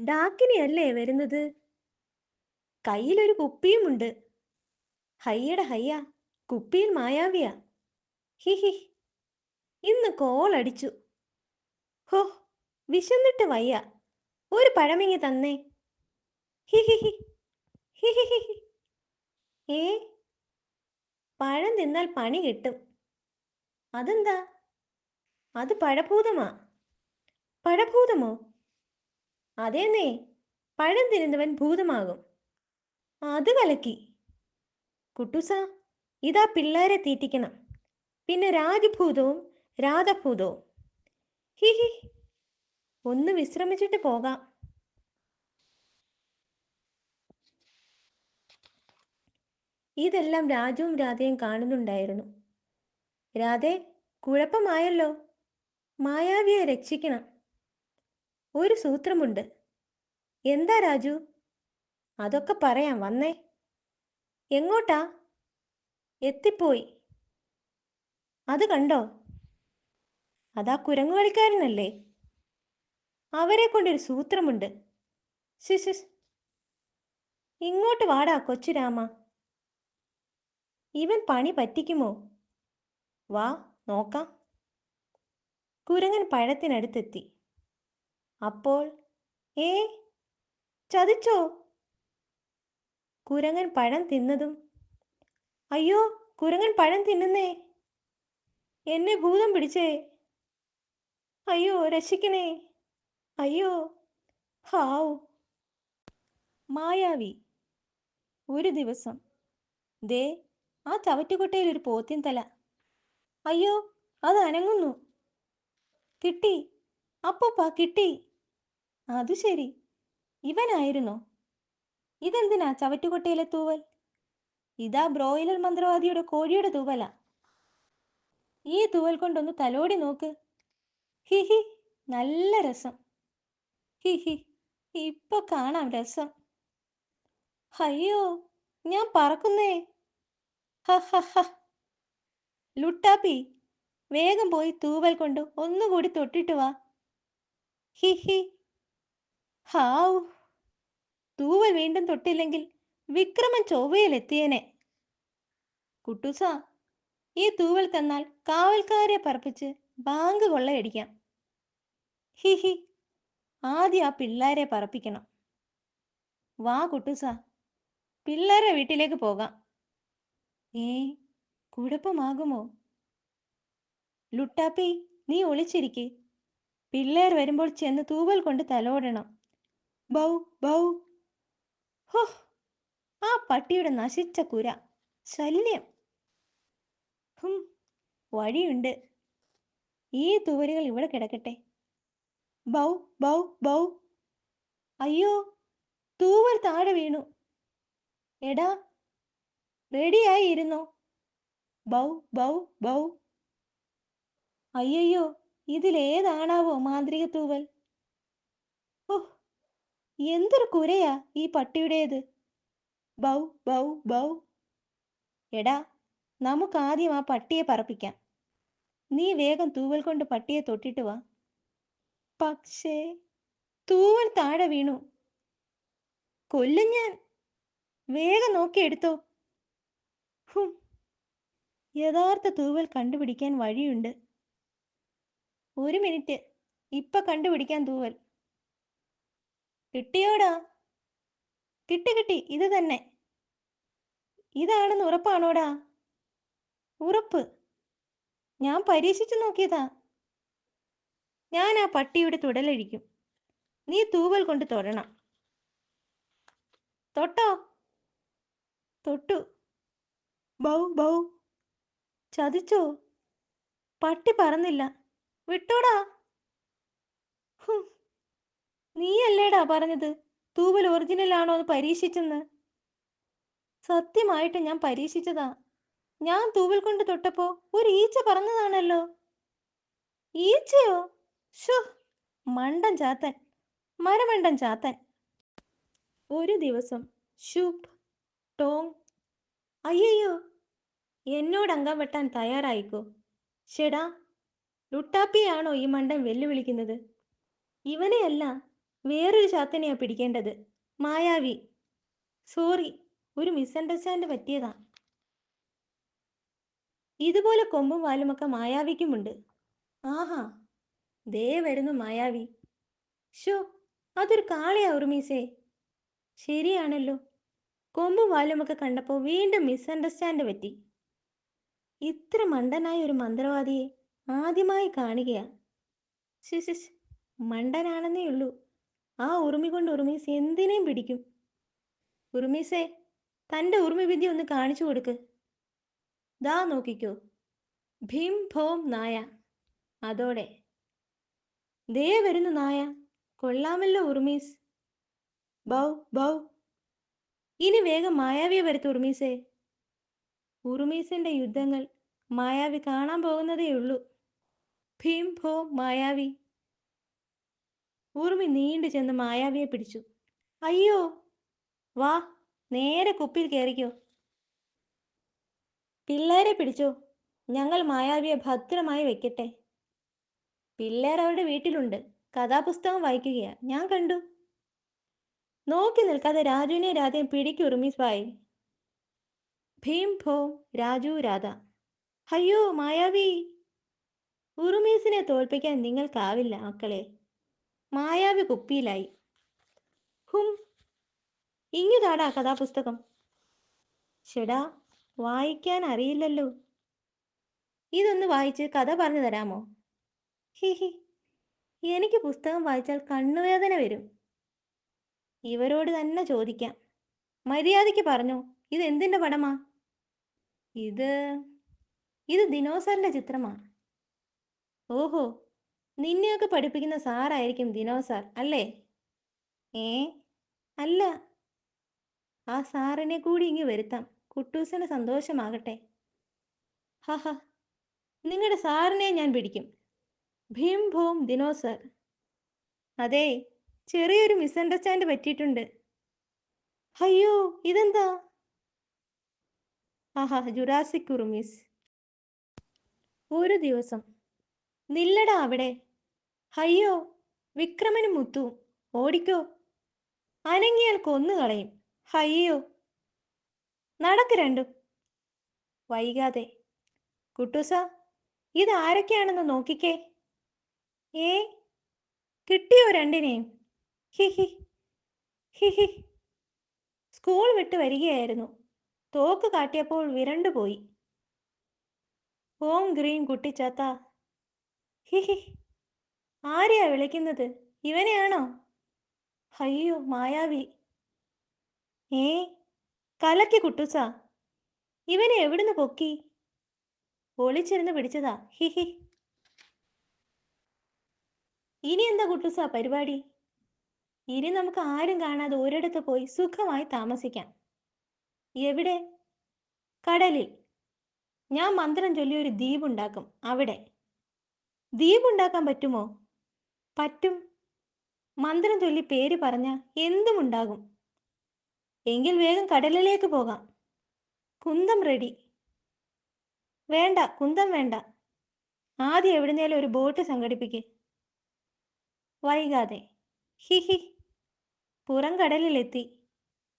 ഡാക്കിനിയല്ലേ വരുന്നത്? കയ്യിലൊരു കുപ്പിയുമുണ്ട് ഹയ്യട ഹയ്യ കുപ്പിയിൽ മായാവിയ. ഹി ഹി ഇന്ന് കോളടിച്ചു ഹോ വിശന്നിട്ട് വയ്യ. ഒരു പഴമിങ്ങി തന്നേ. ഹി ഹി. ഹി ഹി ഹി ഹി. ഏ? പഴം തിന്നാൽ പണി കിട്ടും. അതെന്താ? അത് പഴഭൂതമാ. പഴഭൂതമോ? അതേന്നേ. പഴം തിരുന്നവൻ ഭൂതമാകും. അത് കലക്കി. കുട്ടുസ ഇതാ പിള്ളേരെ തീറ്റിക്കണം. പിന്നെ രാജഭൂതവും രാധഭൂതവും. He he. ഒന്ന് വിശ്രമിച്ചിട്ട് പോകാം. ഇതെല്ലാം രാജുവും രാധയും കാണുന്നുണ്ടായിരുന്നു. രാധേ കുഴപ്പമായല്ലോ? മായാവിയെ രക്ഷിക്കണം. ഒരു സൂത്രമുണ്ട്. എന്താ രാജു? അതൊക്കെ പറയാം വന്നേ. എങ്ങോട്ടാ? എത്തിപ്പോയി. അത് കണ്ടോ? അതാ കുരങ്ങുകളിക്കാരനല്ലേ? അവരെ കൊണ്ടൊരു സൂത്രമുണ്ട്. ശിശിസ് ഇങ്ങോട്ട് വാടാ കൊച്ചുരാമ ഇവൻ പണി പറ്റിക്കുമോ? വാ നോക്കാം. കുരങ്ങൻ പഴത്തിനടുത്തെത്തി. അപ്പോൾ ഏ ചതിച്ചോ? കുരങ്ങൻ പഴം തിന്നതും അയ്യോ കുരങ്ങൻ പഴം തിന്നുന്നേ എന്നെ ഭൂതം പിടിച്ചേ അയ്യോ രക്ഷിക്കണേ അയ്യോ ഹാവു. മായാവി ഒരു ദിവസം ദേ ആ ചവറ്റുകൊട്ടയിൽ ഒരു പോത്തിൻ തല അയ്യോ അത് അനങ്ങുന്നു. കിട്ടി അപ്പൊപ്പാ കിട്ടി. അത് ശരി. ഇവനായിരുന്നോ? ഇതെന്തിനാ ചവറ്റുകൊട്ടയിലെ തൂവൽ? ഇതാ ബ്രോയിലർ മന്ത്രവാദിയുടെ കോഴിയുടെ തൂവല. ഈ തൂവൽ കൊണ്ടൊന്ന് തലോടി നോക്ക്. ഹി ഹി നല്ല രസം. ഹി ഹി ഇപ്പൊ കാണാം രസം. അയ്യോ ഞാൻ പറക്കുന്നേ. ഹ. ലുട്ടാപ്പി വേഗം പോയി തൂവൽ കൊണ്ട് ഒന്നുകൂടി തൊട്ടിട്ട് വാ. ഹി ഹി. ഹാവ്. തൂവൽ വീണ്ടും തൊട്ടില്ലെങ്കിൽ വിക്രമൻ ചൊവ്വയിലെത്തിയേനെ. കുട്ടൂസ ഈ തൂവൽ തന്നാൽ കാവൽക്കാരെ പറപ്പിച്ച് ബാങ്ക് കൊള്ളയടിക്കാം. ഹി ഹി ആദ്യം ആ പിള്ളേരെ പറപ്പിക്കണം. വാ കുട്ടൂസ പിള്ളേരെ വീട്ടിലേക്ക് പോകാം. ഏ കുഴപ്പമാകുമോ? ലുട്ടാപ്പി നീ ഒളിച്ചിരിക്കേ. പിള്ളേർ വരുമ്പോൾ ചെന്ന് തൂവൽ കൊണ്ട് തലോടണം. Bow bow. ഹോ ആ പട്ടിയുടെ നശിച്ച കുര. ശല്യം. ഹും വഴിയുണ്ട്. ഈ തുവരുകൾ ഇവിടെ കിടക്കട്ടെ. ബൗ ബൗ ബൗ. അയ്യോ തൂവൽ താഴെ വീണു. എടാ റെഡിയായി ഇരുന്നോ ബൗ ബൗ ബൗ. അയ്യയ്യോ ഇതിലേതാണാവോ മാന്ത്രിക തൂവൽ? എന്തൊരു കുരയാ ഈ പട്ടിയുടേത്? ബൗ ബൗ ബൗ. എടാ നമുക്ക് ആദ്യം ആ പട്ടിയെ പറപ്പിക്കാം. നീ വേഗം തൂവൽ കൊണ്ട് പട്ടിയെ തൊട്ടിട്ട് വാ. പക്ഷേ തൂവൽ താഴെ വീണു. കൊല്ലും ഞാൻ. വേഗം നോക്കി എടുത്തോ. യഥാർത്ഥ തൂവൽ കണ്ടുപിടിക്കാൻ വഴിയുണ്ട്. ഒരു മിനിറ്റ്. ഇപ്പൊ കണ്ടുപിടിക്കാൻ തൂവൽ. കിട്ടിയോടാ? കിട്ടി കിട്ടി. ഇത് തന്നെ. ഇതാണെന്ന് ഉറപ്പാണോടാ? ഉറപ്പ്. ഞാൻ പരീക്ഷിച്ചു നോക്കിയതാ. ഞാൻ ആ പട്ടിയുടെ തുടലഴിക്കും. നീ തൂവൽ കൊണ്ട് തൊടണം. തൊട്ടോ? തൊട്ടു. ബൗ ബൗ. ചതിച്ചോ? പട്ടി പറന്നില്ല. വിട്ടോടാ. നീയല്ലേടാ പറഞ്ഞത്? തൂവൽ ഒറിജിനൽ ആണോ എന്ന് പരീക്ഷിച്ചെന്ന്. സത്യമായിട്ട് ഞാൻ പരീക്ഷിച്ചതാ. ഞാൻ തൂവൽ കൊണ്ട് തൊട്ടപ്പോ ഒരു ഈച്ച പറഞ്ഞതാണല്ലോ ഈച്ചയോ? മണ്ടൻ ചാത്തൻ മരമണ്ടൻ ചാത്തൻ. ഒരു ദിവസം ഷൂപ്പ് ടോങ് അയ്യോ എന്നോട് അംഗം വെട്ടാൻ തയ്യാറായിക്കോ? ഷെടാ ലുട്ടാപ്പിയാണോ ഈ മണ്ടൻ വെല്ലുവിളിക്കുന്നത്? ഇവനെയല്ല വേറൊരു ചാത്തനെയാ പിടിക്കേണ്ടത്. മായാവി. സോറി ഒരു മിസ്അണ്ടർസ്റ്റാൻഡ് പറ്റിയതാ. ഇതുപോലെ കൊമ്പും വാലുമൊക്കെ മായാവിക്കുമുണ്ട്. ആഹാ ദേ വരുന്നു മായാവി. ഷോ അതൊരു കാളയാ ഉറുമീസേ. ശരിയാണല്ലോ. കൊമ്പും വാലുമൊക്കെ കണ്ടപ്പോൾ വീണ്ടും മിസ്അണ്ടർസ്റ്റാൻഡ് പറ്റി. ഇത്ര മണ്ടനായ ഒരു മന്ത്രവാദിയെ ആദ്യമായി കാണുകയാ. ശിശിശ് മണ്ടനാണെന്നേ ഉള്ളൂ. ആ ഉറുമി കൊണ്ട് ഉറുമീസ് എന്തിനേം പിടിക്കും? ഉറുമീസേ തന്റെ ഉറുമി വിദ്യ ഒന്ന് കാണിച്ചു കൊടുക്ക്. ദാ നോക്കിക്കോ. ഭീം ഭോം നായ. അതോടെ. ദേ വരുന്നു നായ. കൊള്ളാമല്ലോ ഉറുമീസ്. ബൗ ബൗ ഇനി വേഗം മായാവിയെ വരുത്തു ഉറുമീസേ. ഉറുമീസിന്റെ യുദ്ധങ്ങൾ മായാവി കാണാൻ പോകുന്നതേ ഉള്ളൂ ഭീം ഭോം മായാവി. ഉറുമി നീണ്ടു ചെന്ന് മായാവിയെ പിടിച്ചു. അയ്യോ വാ നേരെ കുപ്പിൽ കയറിക്കോ പിള്ളേരെ പിടിച്ചോ ഞങ്ങൾ മായാവിയെ ഭദ്രമായി വെക്കട്ടെ. പിള്ളേർ അവരുടെ വീട്ടിലുണ്ട് കഥാപുസ്തകം വായിക്കുകയാ. ഞാൻ കണ്ടു. നോക്കി നിൽക്കാതെ രാജുവിനെ രാധയും പിടിക്കുറുമി സ്വായി. ഭീം ഭോം രാജു രാധ. അയ്യോ മായാവി. ഉറുമീസിനെ തോൽപ്പിക്കാൻ നിങ്ങൾക്കാവില്ല മക്കളെ. മായാവി കുപ്പിയിലായി. ഹും ഇങ്ങുതാടാ കഥാപുസ്തകം. ഷെടാ വായിക്കാൻ അറിയില്ലല്ലോ. ഇതൊന്ന് വായിച്ച് കഥ പറഞ്ഞു തരാമോ? ഹി ഹി. എനിക്ക് പുസ്തകം വായിച്ചാൽ കണ്ണുവേദന വരും. ഇവരോട് തന്നെ ചോദിക്കാം. മര്യാദയ്ക്ക് പറഞ്ഞു ഇത് എന്തിന്റെ പടമാ? ഇത് ഇത് ദിനോസറിന്റെ ചിത്രമാ. ഓഹോ നിന്നെയൊക്കെ പഠിപ്പിക്കുന്ന സാറായിരിക്കും ദിനോ സാർ അല്ലേ? ഏ? അല്ല. ആ സാറിനെ കൂടി ഇങ്ങ് വരുത്താം. കുട്ടൂസിന് സന്തോഷമാകട്ടെ. ഹഹ നിങ്ങളുടെ സാറിനെ ഞാൻ പിടിക്കും. ഭീം ഭോം ദിനോ ദിനോസർ അതെ ചെറിയൊരു മിസ്അണ്ടർസ്റ്റാൻഡ് പറ്റിയിട്ടുണ്ട്. അയ്യോ ഇതെന്താ? ആഹാ ജുറാസിക് ഉറുമീസ് ഒരു ദിവസം. നില്ലടാ അവിടെ. അയ്യോ വിക്രമനും മുത്തു. ഓടിക്കോ. അനങ്ങിയാൽ കൊന്നുകളയും അയ്യോ. നടക്ക് രണ്ടും. വൈകാതെ. കുട്ടൂസ ഇത് ആരൊക്കെയാണെന്ന് നോക്കിക്കേ. ഏ? കിട്ടിയോ രണ്ടിനെയും ഹി ഹി. ഹി ഹി. സ്കൂൾ വിട്ട് വരികയായിരുന്നു. തോക്ക് കാട്ടിയപ്പോൾ വിരണ്ടുപോയി ഓം ഗ്രീൻ കുട്ടിച്ചാത്ത ഹി ഹി. ആരെയാ വിളിക്കുന്നത്? ഇവനെയാണോ? അയ്യോ മായാവി. ഏ കലക്കി കുട്ടുസ. ഇവനെ എവിടുന്ന് പൊക്കി? ഒളിച്ചിരുന്ന് പിടിച്ചതാ. ഹിഹി ഇനി എന്താ കുട്ടുസ പരിപാടി? ഇനി നമുക്ക് ആരും കാണാതെ ഒരിടത്ത് പോയി സുഖമായി താമസിക്കാം. എവിടെ? കടലിൽ. ഞാൻ മന്ത്രം ചൊല്ലി ഒരു ദ്വീപുണ്ടാക്കും. അവിടെ. ദ്വീപുണ്ടാക്കാൻ പറ്റുമോ? പറ്റും. മന്ത്രം ചൊല്ലി പേര് പറഞ്ഞ എന്തും ഉണ്ടാകും എങ്കിൽ വേഗം കടലിലേക്ക് പോകാം. കുന്തം റെഡി വേണ്ട കുന്തം വേണ്ട. ആദ്യം എവിടുന്നേലും ഒരു ബോട്ട് സംഘടിപ്പിക്ക്. വൈകാതെ. ഹിഹി പുറം കടലിലെത്തി.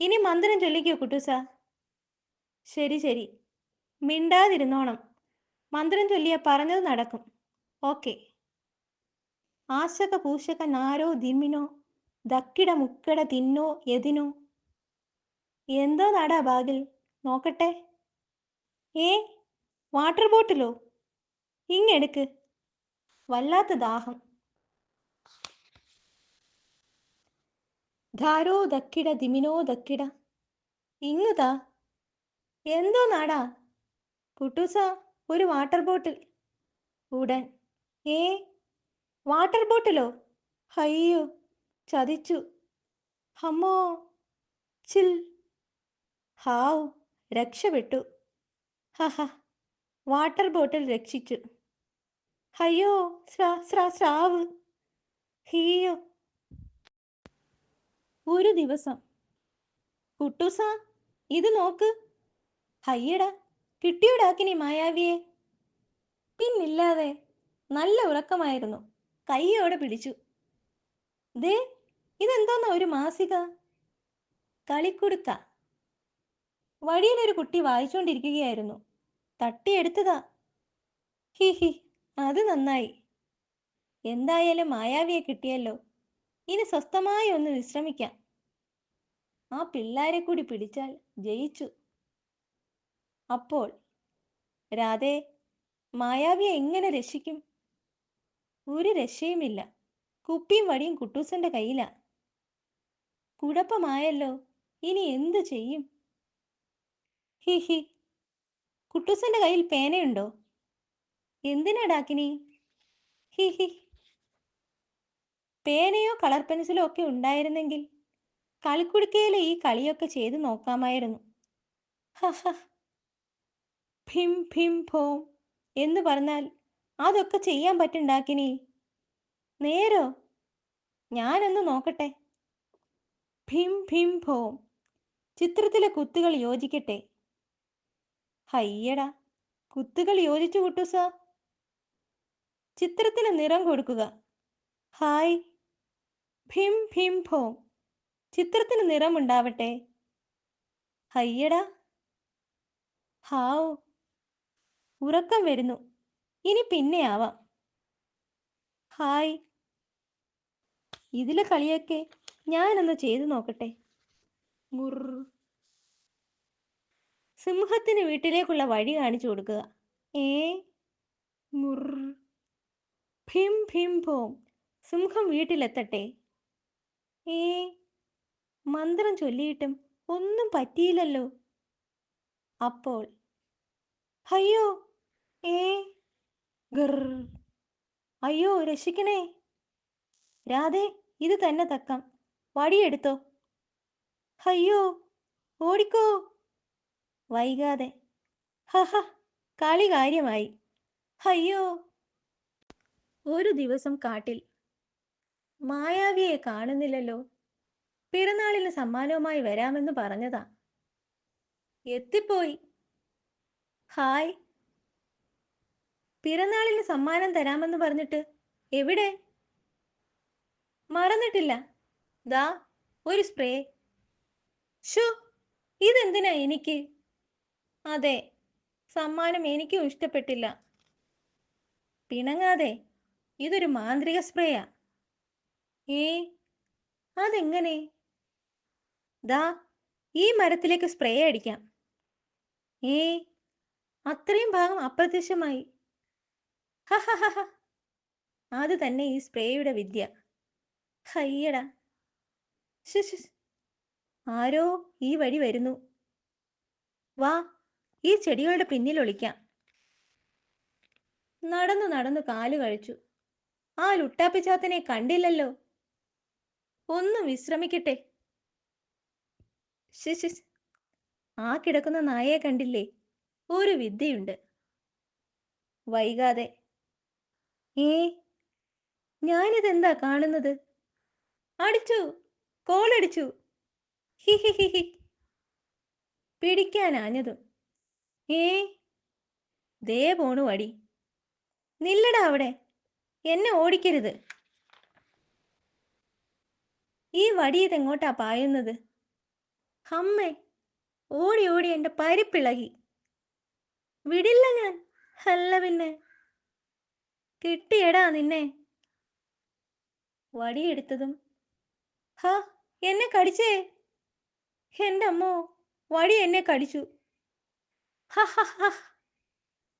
ഇനി മന്ത്രം ചൊല്ലിക്കോ കുട്ടൂസ? ശരി ശരി. മിണ്ടാതിരുന്നോണം. മന്ത്രം ചൊല്ലിയ പറഞ്ഞത് നടക്കും. ഓക്കെ. ആശക പൂശക നാരോ ദിമ്മിനോ ദക്കിട മുക്കട തിന്നോ എതിനോ? എന്തോ നാടാ ബാഗിൽ? നോക്കട്ടെ. ഏ വാട്ടർ ബോട്ടിലോ? ഇങ്ങെടുക്ക്. വല്ലാത്ത ദാഹം. ധാരോ ദക്കിട ദിമിനോ ദക്കിട. ഇങ്ങുതാ എന്തോ നാടാ? കുട്ടൂസ ഒരു വാട്ടർ ബോട്ടിൽ. ഉടൻ. ഏ വാട്ടർ ബോട്ടിലോ? അയ്യോ ചതിച്ചു. അമ്മോ ചിൽ. ഹാവ് രക്ഷപ്പെട്ടു. ഹഹ വാട്ടർ ബോട്ടിൽ രക്ഷിച്ചു. അയ്യോ സ്രാ സ്രാ സ്രാവ് ഹീയോ. ഒരു ദിവസം. കുട്ടൂസ ഇത് നോക്ക്. ഹയ്യടാ കിട്ടിയോടാക്കിനി മായാവിയെ? പിന്നില്ലാതെ നല്ല ഉറക്കമായിരുന്നു. കയ്യോടെ പിടിച്ചു. ദേ ഇതെന്തോന്നാ ഒരു മാസിക? കളിക്കുടുക്ക. വഴിയിലൊരു കുട്ടി വായിച്ചുകൊണ്ടിരിക്കുകയായിരുന്നു തട്ടിയെടുത്തതാ. ഹി ഹി അത് നന്നായി. എന്തായാലും മായാവിയെ കിട്ടിയല്ലോ. ഇനി സ്വസ്ഥമായി ഒന്ന് വിശ്രമിക്കാം. ആ പിള്ളാരെ കൂടി പിടിച്ചാൽ ജയിച്ചു. അപ്പോൾ രാധേ മായാവിയെ എങ്ങനെ രക്ഷിക്കും? ഒരു രക്ഷയുമില്ല. കുപ്പിയും വടിയും കുട്ടൂസന്റെ കയ്യിലാ. കുഴപ്പമായല്ലോ. ഇനി എന്തു ചെയ്യും? He he. കുട്ടൂസന്റെ കയ്യിൽ പേനയുണ്ടോ? എന്തിനാ ഡാക്കിനി ഹി ഹി. പേനയോ കളർ പെൻസിലോ ഒക്കെ ഉണ്ടായിരുന്നെങ്കിൽ കളിക്കുടുക്കയിലെ ഈ കളിയൊക്കെ ചെയ്ത് നോക്കാമായിരുന്നു. ഹിം ഭിം ഭിം എന്ന് പറഞ്ഞാൽ അതൊക്കെ ചെയ്യാൻ പറ്റുണ്ടാക്കിനി. നേരോ? ഞാനൊന്ന് നോക്കട്ടെ. ഭിം ഭിം ഭോം. ചിത്രത്തിലെ കുത്തുകൾ യോജിക്കട്ടെ. ഹയ്യടാ. കുത്തുകൾ യോജിച്ചു കുട്ടൂസ ചിത്രത്തിന് നിറം കൊടുക്കുക. ഹായ്. ഭിം ഭിം ഭോം. ചിത്രത്തിന് നിറമുണ്ടാവട്ടെ ഹയ്യടാ. ഹാവ്. ഉറക്കം വരുന്നു. ഇനി പിന്നെ ആവാം ഹായ്. ഇതിലെ കളിയൊക്കെ ഞാനൊന്ന് ചെയ്തു നോക്കട്ടെ. സിംഹത്തിന് വീട്ടിലേക്കുള്ള വഴി കാണിച്ചു കൊടുക്കുക. ഏ? മുർ. ഭിം ഭിം ഭോം. സിംഹം വീട്ടിലെത്തട്ടെ. ഏ? മന്ത്രം ചൊല്ലിയിട്ടും ഒന്നും പറ്റിയില്ലല്ലോ. അപ്പോൾ. അയ്യോ! അയ്യോ രക്ഷിക്കണേ. രാധേ ഇത് തന്നെ തക്കാം. വടിയെടുത്തോ. അയ്യോ ഓടിക്കോ. വൈകാതെ. ഹഹ കളി കാര്യമായി. അയ്യോ. ഒരു ദിവസം കാട്ടിൽ. മായാവിയെ കാണുന്നില്ലല്ലോ. പിറന്നാളിന് സമ്മാനവുമായി വരാമെന്ന് പറഞ്ഞതാ. എത്തിപ്പോയി. ഹായ്. പിറന്നാളിന് സമ്മാനം തരാമെന്ന് പറഞ്ഞിട്ട്? എവിടെ? മറന്നിട്ടില്ല. ദാ ഒരു സ്പ്രേ. ഷോ ഇതെന്തിനാ എനിക്ക്? അതെ സമ്മാനം എനിക്കും ഇഷ്ടപ്പെട്ടില്ല. പിണങ്ങാതെ ഇതൊരു മാന്ത്രിക സ്പ്രേയാ. ഏ അതെങ്ങനെ? ദാ ഈ മരത്തിലേക്ക് സ്പ്രേ അടിക്കാം. ഏ അത്രയും ഭാഗം അപ്രത്യക്ഷമായി. അത് തന്നെ ഈ സ്പ്രേയുടെ വിദ്യ. ഹയ്യടാ. ആരോ ഈ വഴി വരുന്നു. വാ ഈ ചെടികളുടെ പിന്നിൽ ഒളിക്കാം. നടന്നു നടന്നു കാലു കഴിച്ചു. ആ ലുട്ടാപ്പിച്ചാത്തനെ കണ്ടില്ലല്ലോ. ഒന്ന് വിശ്രമിക്കട്ടെ. ആ കിടക്കുന്ന നായയെ കണ്ടില്ലേ? ഒരു വിദ്യയുണ്ട്. വൈകാതെ ഏ? ഞാനിതെന്താ കാണുന്നത്? അടിച്ചു കോളടിച്ചു. ഹി ഹി ഹി ഹി. പിടിക്കാനാഞ്ഞതും. ഏ? ദേ പോണു വടി നില്ലടാ അവിടെ. എന്നെ ഓടിക്കരുത്. ഈ വടി ഇതെങ്ങോട്ടാ പായുന്നത്? അമ്മേ ഓടി ഓടി എന്റെ പരിപ്പിളകി. വിടില്ല ഞാൻ. അല്ല പിന്നെ. കിട്ടിയടാ നിന്നെ. വടിയെടുത്തതും ഹാ എന്നെ കടിച്ചേ. എന്റെ അമ്മോ വടി എന്നെ കടിച്ചു. ഹ ഹ ഹ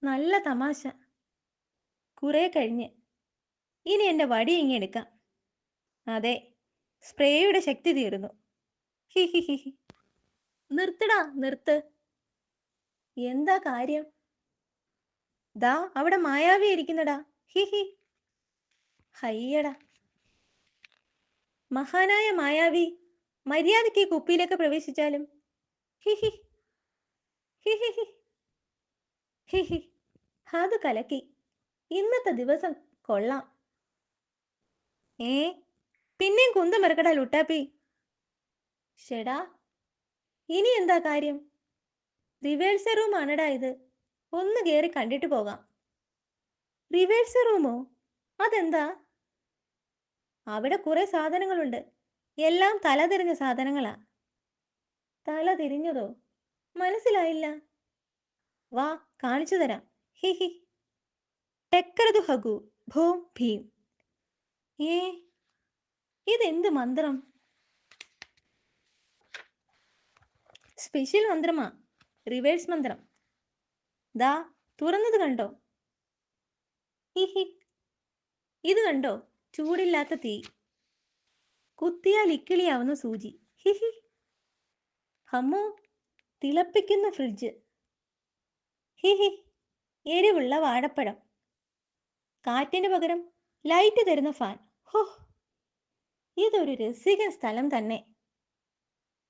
നല്ല തമാശ. കുറെ കഴിഞ്ഞ്. ഇനി എന്റെ വടി ഇങ്ങെടുക്കാം അതെ സ്പ്രേയുടെ ശക്തി തീർന്നു. ഹി ഹി ഹി ഹി. നിർത്തടാ നിർത്ത്. എന്താ കാര്യം? ദാ അവിടെ മായാവി ഇരിക്കുന്നടാ. He he. ഹയ്യടാ. മഹാനായ മായാവി മര്യാദയ്ക്ക് കുപ്പിയിലൊക്കെ പ്രവേശിച്ചാലും? ഹിഹി ഹിഹി അത് കലക്കി. ഇന്നത്തെ ദിവസം കൊള്ളാം. ഏ? പിന്നെയും കുന്തം ഇറക്കടാ ലുട്ടാപ്പി. ഷെടാ. ഇനി എന്താ കാര്യം? റിവേഴ്സ് ആണടാ ഇത്. ഒന്ന് കേറി കണ്ടിട്ട് പോകാം. റിവേഴ്സ് റൂമോ അതെന്താ? അവിടെ കുറെ സാധനങ്ങളുണ്ട്. എല്ലാം തലതിരിഞ്ഞ സാധനങ്ങളാ. തല തിരിഞ്ഞതോ? മനസ്സിലായില്ല. വാ കാണിച്ചു തരാം. ഹി ഹി. ടെക്കരതു ഹഗു ഭൂം ഭീം. ഏ? ഇതെന്ത് മന്ത്രം? സ്പെഷ്യൽ മന്ത്രമാ. റിവേഴ്സ് മന്ത്രം. ദാ തുറന്നത് കണ്ടോ? ഹി ഹി. ഇത് കണ്ടോ? ചൂടില്ലാത്ത തീ. കുത്തിയാൽ ഇക്കിളിയാവുന്ന സൂചി. ഹിഹി ഹമ്മോ തിളപ്പിക്കുന്ന ഫ്രിഡ്ജ്. ഹി ഹി. എരിവുള്ള വാഴപ്പഴം. കാറ്റിന് പകരം ലൈറ്റ് തരുന്ന ഫാൻ. ഹോ. ഇതൊരു രസിക സ്ഥലം തന്നെ.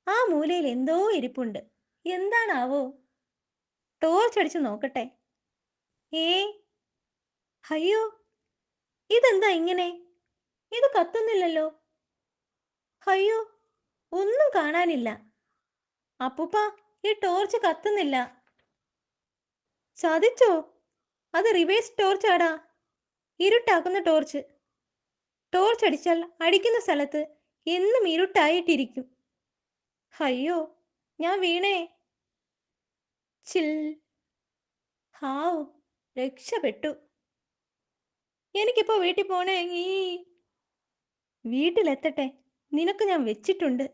ആ മൂലയിൽ എന്തോ ഇരിപ്പുണ്ട്. എന്താണാവോ? ടോർച്ച് അടിച്ച് നോക്കട്ടെ. ഏ അയ്യോ ഇതെന്താ ഇങ്ങനെ? ഇത് കത്തുന്നില്ലല്ലോ. അയ്യോ ഒന്നും കാണാനില്ല. അപ്പൂപ്പ ഈ ടോർച്ച് കത്തുന്നില്ല. ചതിച്ചോ? അത് റിവേഴ്സ് ടോർച്ചാടാ ഇരുട്ടാക്കുന്ന ടോർച്ച്. ടോർച്ച് അടിച്ചാൽ അടിക്കുന്ന സ്ഥലത്ത് എന്നും ഇരുട്ടായിട്ടിരിക്കും. അയ്യോ ഞാൻ വീണേ. ചിൽ. ഹാവ് രക്ഷപ്പെട്ടു. എനിക്കിപ്പോ വീട്ടിൽ പോണേ വീട്ടിലെത്തട്ടെ? നിനക്ക് ഞാൻ വെച്ചിട്ടുണ്ട്.